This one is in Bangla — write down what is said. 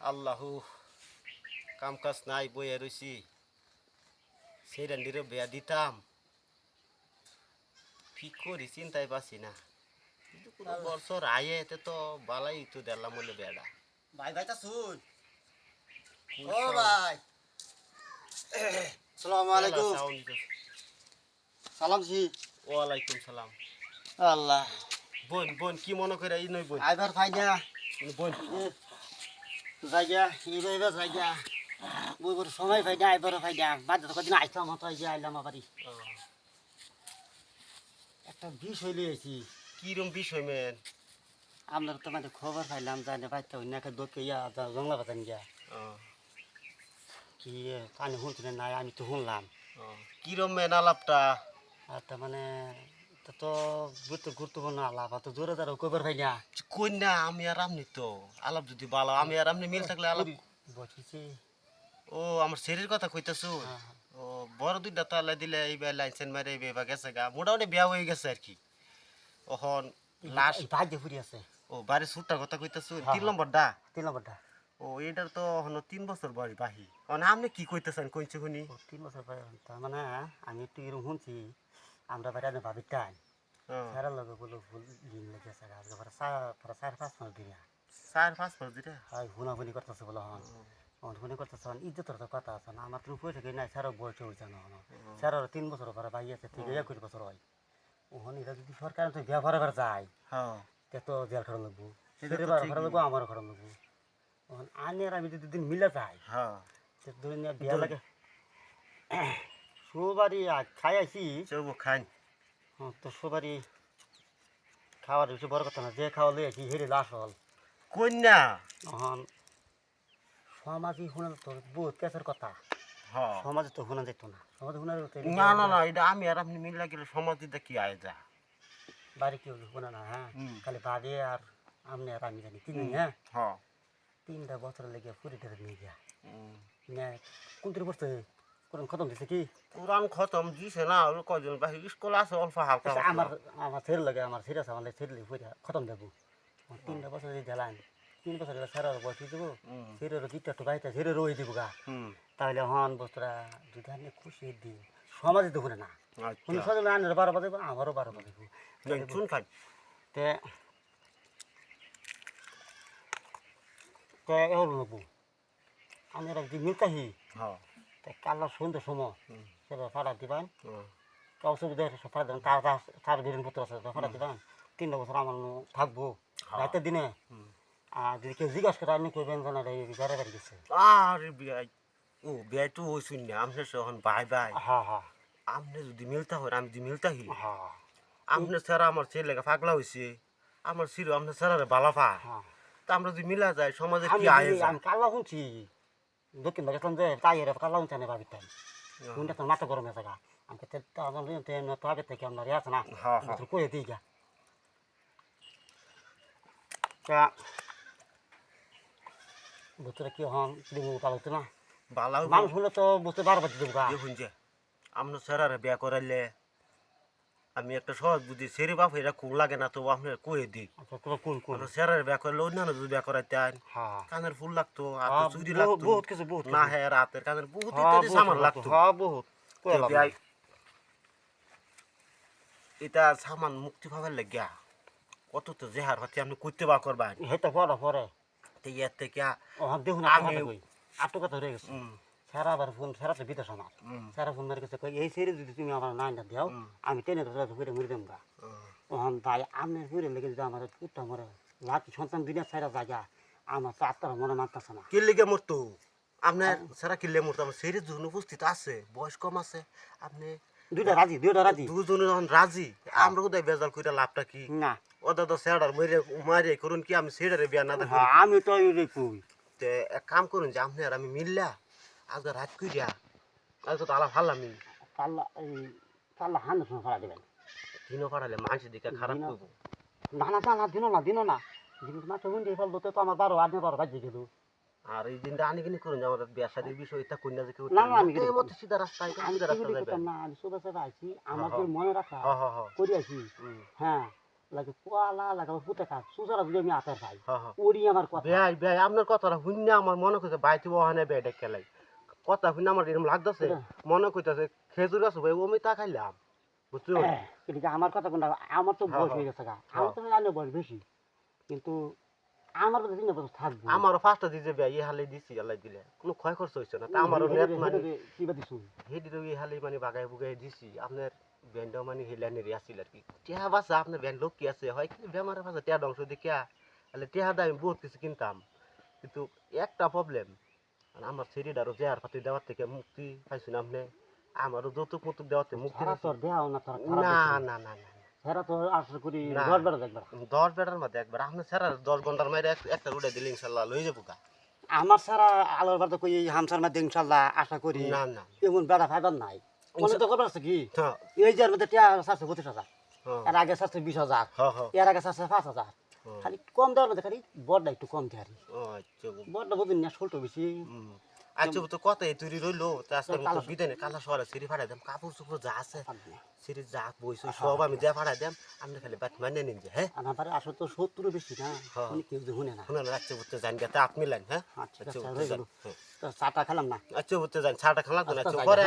আল্লাহ কাম কাজ নাই বইয়া রইছি। সেই রান্ডিরে বেয়া দিতাম। কি করি চিন্তায় পাচ্ছি না। কিন্তু কোনো বছর আয়ে এতে তো বালাই তো দিলাম বলে বেড়া। ভাই ভাই তা শুন ও ভাই। সালামু আলাইকুম। সালাম জি। ওয়ালাইকুম সালাম। আল্লাহ। বোন বোন কি মনে করে এই নই বোন? আইবার ফাইদা বোন জায়গা এবার জায়গা বইবার সময় ফাইদা আইবার ফাইদা বাদ কদিন আইতাম হতো যে আইলাম আবারই একটা বিষ হইলে আছি কিরম বিষয় মেন? আপনার তো মানে খবর পাইলাম জানে পাইতে নাকে দোকে ইয়া জংলা বাতান গিয়া কি কানে শুনছিলেন নাই? আমি তো শুনলাম কিরম মেন আলাপটা? আর তার মানে তো গুরুত্ব গুরুত্বপূর্ণ আলাপ তো জোরে দাঁড়ো কইবার পাই না কই না আমি আর আমনি তো আলাপ যদি ভালো আমি আর আমনি মিল থাকলে আলাপ বসেছি ও আমার শরীর কথা কইতাছো? হ্যাঁ, ও বড় দুইটা তালা দিলে এইবার লাইন মারে এইবার গেছে গা মোটামুটি বিয়া হয়ে গেছে আর কি। ওখন লাশ ভাই দিয়ে ফুরি আছে। ও বাড়ি সুটটার কথা কইতাছো? হ্যাঁ, তিন হ্যাঁ। নম্বরটা? তিন নম্বরটা। ও এটার তো হন তিন বছর বয়স বাহি। অন আপনি কি কইতেছেন কইছে শুনি। তিন বছর তার মানে আমি একটু এরকম শুনছি আমরা বাড়ি আনে ভাবি ও, সারা লগে বলো ভুল দিন লেগেছে আজকে পরে পরে চার পাঁচ মাস দিন। চার পাঁচ বছর দিলে হয় হুনাহুনি করতেছে বলো হন। হন হুনি করতেছে হন ইজ্জতের তো কথা আছে না আমার তুমি পয়সা কিনে নাই সারা বয়স হয়েছে না হন। সারা তিন বছর পরে ভাই আছে ঠিক একুশ বছর হয়। ওহন এটা যদি সরকার তো ব্যবহার করে যায়। তে তো জেল খাওয়া লাগবো। খাওয়া লাগবো আমারও খাওয়া লাগবো। এখন আনে আর আমি যদি দুদিন মিলে যাই হ্যাঁ। দুদিন বিয়া লাগে। সুবারি খাই আইছি খান হ্যাঁ, তো সুবারি খাওয়ার বেশি বড় কথা না যে খাওয়া লই আছি হেরে লাশ হল। কন্যা! এখন সমাজে শোনা তো বহুত কেসের কথা। সমাজে তো শোনা যেত না। সমাজে শোনা যেত না না না এটা আমি আর আপনি মিল লাগিলে সমাজ কি আয় যা। বাড়ি কেউ শোনা না হ্যাঁ। খালি বাদে আর আপনি আর আমি জানি। তিন হ্যাঁ? তিনটা বছর লেগে ফুরি টেরে নিয়ে গিয়া। উম। না কোনটির কোন খতম দিছে কি কোরআন খতম দিছে না ওই কজন বাহি স্কুল আছে অল্প হালকা আচ্ছা। আমার আমার ছেলে লাগে আমার ছেলে আছে আমার ছেলে ফুরি খতম দেবো তিনটা বছর যদি জ্বালান তিন বছর ছেড়ার বসে দেবো হুম ছেড়ের গিটটা একটু বাইতে ছেড়ে রয়ে দিব গা তাহলে হন বস্তুরা যদি আপনি খুশি দিন সমাজে দেখুন না কোনো আচ্ছা সজলে আনের বারো বাজে আমারও বারো বাজে শুন খাই তে তে এবার নেব আমি এরা যদি মিলতাহি হ্যাঁ তে কাল্লা সন্ধ্যে সময়। সেটা ফাটা দিবেন। হুম। কাউ সুবিধা হলে ফাটা দেবেন। তার তার তার বিরিনপত্র আছে ফাটা দিবেন। তিনটা বছর আমার থাকব। হ্যাঁ। রাতের দিনে। আর যদি কেউ জিজ্ঞাসা করে আপনি কইবেন যে না এই ঘরে বাড়ি গেছে? আরে বিয়াই ও বিয়াই তো ওই শুন আমনে সহন বাই বাই। হ্যাঁ হ্যাঁ। আমনে যদি মিলতা হয় আমি যদি মিলতাহি হ্যাঁ। আমনে ছাড়া আমার ছেলেকে পাগলা হইছে। আমার ছিল আমনে ছাড়া বালা পা হ্যাঁ। তা আমরা যদি মিলা যায় সমাজে কি আয় আমি কাল্লা শুনছি। দক্ষিণ পাকিস্তান যে তাই এর কাল্লা শুনছি আমি ভাবি তাই শুনতে তো মাথা গরম গা আমাকে আমার তো আগে থেকে আপনার ইয়ে আছে না কয়ে দিই গা তা ভিতরে কি হন ডিমু পাল হতো না মানুষ হলে তো বুঝতে বারো বাজে দেবো গা দেখুন যে আমরা ছাড়ারে বিয়া করাইলে আমি একটা সহজ বুদ্ধি সেরে বাপ এটা খুব লাগে না তো আপনার কয়ে তোর কোন কোন সেরারে করলে অন্যান্য যদি বিয়া করাইতেন হ্যাঁ। কানের ফুল লাগতো হাতে হ্যাঁ, চুরি লাগতো। বহুত কিছু বহুত না। হ্যাঁ রাতের কানের বহুত হ্যাঁ, ইত্যাদি সামান লাগতো। হ্যাঁ বহুত। এটা সামান মুক্তি পাবার লাগিয়া কত তো জেহার হচ্ছে আপনি করতে বা করবেন। হেটা পরে পরে তো ইয়ার থেকে হ্যাঁ আমি- আমি আটু কথা গেছে। উম, সারা ফোন সারা তো বিদেশ আমার সারা ফোন মেরে গেছে কই, এই সেরে যদি তুমি আমার নাইনটা দাও আমি টেনে ধরে ঘুরে মরে দেবো গা ওহন ভাই আপনার ঘুরে লেগে যদি আমার পুটটা মরে লাতি সন্তান দুনিয়া ছাড়া জায়গা আমার তো আত্মার মনে মানতেছে না। কিল্লিগে মরতো? আপনার সারা কিল্লে মরতো? আমার সেই যখন উপস্থিত আছে বয়স কম আছে। আপনি দুইটা রাজি দুইটা রাজি। দুজনে যখন রাজি আমরা কোথায় বেজাল করে লাভটা কি? না। ওটা তো সেডার মরে মারিয়ে করুন কি? আমি সেডারে বিয়া না হ্যাঁ আমি তো কই তে এক কাম করুন যে আপনি আর আমি মিললা আজকে রাত কইরা আজকে তো আলা ফাল্লামি কাল্লা এই হান শুনে ফেলা দেবেন। দিনও পাঠালে মানুষের দিকে খারাপ করব। না না না না দিনও না দিনও না। দিন মাত্র হুন্ডি ফেলতো তো আমার বারো আট বারো বাজে গেল। আর এই দিনটা আনি কিনি করুন যে আমার ব্যবসাদের বিষয় এটা কন্যা যে কেউ না, না, আমি কিন্তু- মতো সিধা রাস্তা আমি রাস্তা যাবে না আমি সেটা আছি আমার যে মনে রাখা করি আছি। হ্যাঁ লাগে পোয়ালা লাগে পুতে যদি আমি আতের হ্যাঁ ওরই আমার কথা। বেয়াই বেয়াই আপনার কথাটা শুনে আমার মনে করছে বাইতে ওখানে বেডে খেলাই। কথা শুনে আমার এরকম লাগতেছে। মনে করতেছে খেজুর গাছ ভাই ওমি তা খাইলাম বুঝছ এদিকে আমার কথা কোনটা আমার তো বয়স হ্যাঁ। গেছে আমার তো জানি বয়স বেশি কিন্তু আমার বছর থাকব আমারও ফার্স্টটা এই হালে দিছি আল্লাহ দিলে। কোনো ক্ষয় খরচ না তা আমারও নেট মানে কি বা দিছু হেডির এই হালে মানে বাগাই বুগাই দিছি। আপনার ব্যান্ডও মানে হিলানের আসছিল আর কি। টিয়া বাসা আপনার ব্যান্ড লোক কি আছে? হয় কি বেমারের বাসা টিয়া অংশ দেখিয়া তাহলে টিয়া দা আমি বহুত কিছু কিনতাম। কিন্তু একটা প্রবলেম আমার শরীরটারও জেয়ার পাতি দেওয়ার থেকে মুক্তি পাইছি না আপনি। আমারও যৌতুক মুতুক দেওয়াতে মুক্তি সারা পাইছি। তোর দেহা না তোর না না না না সারা তোর আশা করি না। ঘর বেড়া দেখবার দশ বেটার মধ্যে একবার। আপনি স্যার দশ ঘণ্টার মাইরে এক- একটা রুটে দিলে ইনশাল্লাহ লই যাব গা। আমার সারা আলোর বার তো কই হামসার মধ্যে ইনশাল্লাহ আশা করি না না। এমন বেড়া ফাইবার নাই। মনে তো করবার আছে কি? হ্যাঁ। এই যে মধ্যে টিয়া চারশো পঁচিশ হাজার হ্যাঁ। এর আগে চারশো বিশ হাজার হ্যাঁ হ্যাঁ। এর আগে চারশো পাঁচ হাজার। খালি কম দেওয়ার মধ্যে খালি বড়টা একটু কম দেওয়ারি ও আচ্ছা। বড়টা বুঝুন না ষোলটো বেশি। আচ্ছা তো কত তুই রইল? আজকে কালা- কালা শহরে সিঁড়ি ফাড়াই দেম কাপড় চোপড় যা আছে। সিঁড়ি যা বইস সব আমি দেয়া ফাড়াই দেম আপনি খালি বাট মানে নিন যে হ্যাঁ? আমার আসলে তো সত্তর বেশি না হ্যাঁ। কেউ যে শুনে না। শুনে না আচ্ছা বুঝতে জান গেতে আপনি লাইন হ্যাঁ? আচ্ছা, আচ্ছা আচ্ছা, হয়ে চাটা খেলাম না? আচ্ছা বুঝতে জান ছাটা খালা তো না আচ্ছা, পরে